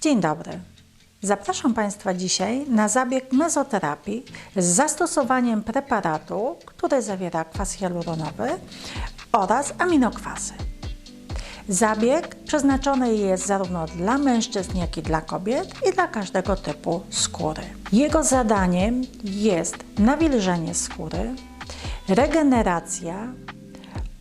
Dzień dobry. Zapraszam Państwa dzisiaj na zabieg mezoterapii z zastosowaniem preparatu, który zawiera kwas hialuronowy oraz aminokwasy. Zabieg przeznaczony jest zarówno dla mężczyzn, jak i dla kobiet i dla każdego typu skóry. Jego zadaniem jest nawilżenie skóry, regeneracja,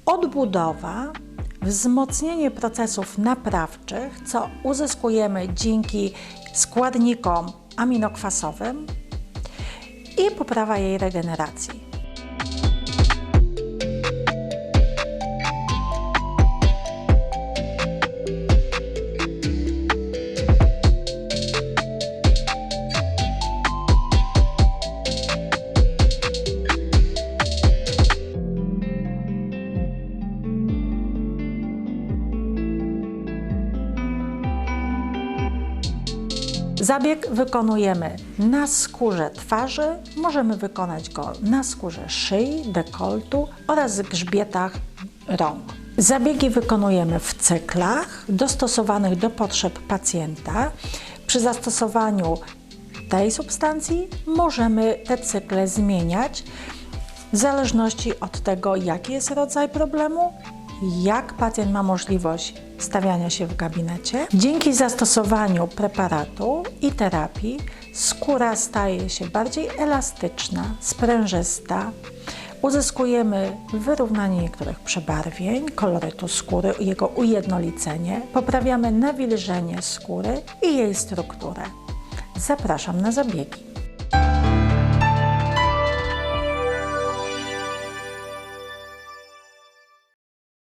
odbudowa, wzmocnienie procesów naprawczych, co uzyskujemy dzięki składnikom aminokwasowym i poprawa jej regeneracji. Zabieg wykonujemy na skórze twarzy, możemy wykonać go na skórze szyi, dekoltu oraz grzbietach rąk. Zabiegi wykonujemy w cyklach dostosowanych do potrzeb pacjenta. Przy zastosowaniu tej substancji możemy te cykle zmieniać w zależności od tego, jaki jest rodzaj problemu, jak pacjent ma możliwość stawiania się w gabinecie. Dzięki zastosowaniu preparatu i terapii skóra staje się bardziej elastyczna, sprężysta. Uzyskujemy wyrównanie niektórych przebarwień, kolorytu skóry, jego ujednolicenie, poprawiamy nawilżenie skóry i jej strukturę. Zapraszam na zabiegi.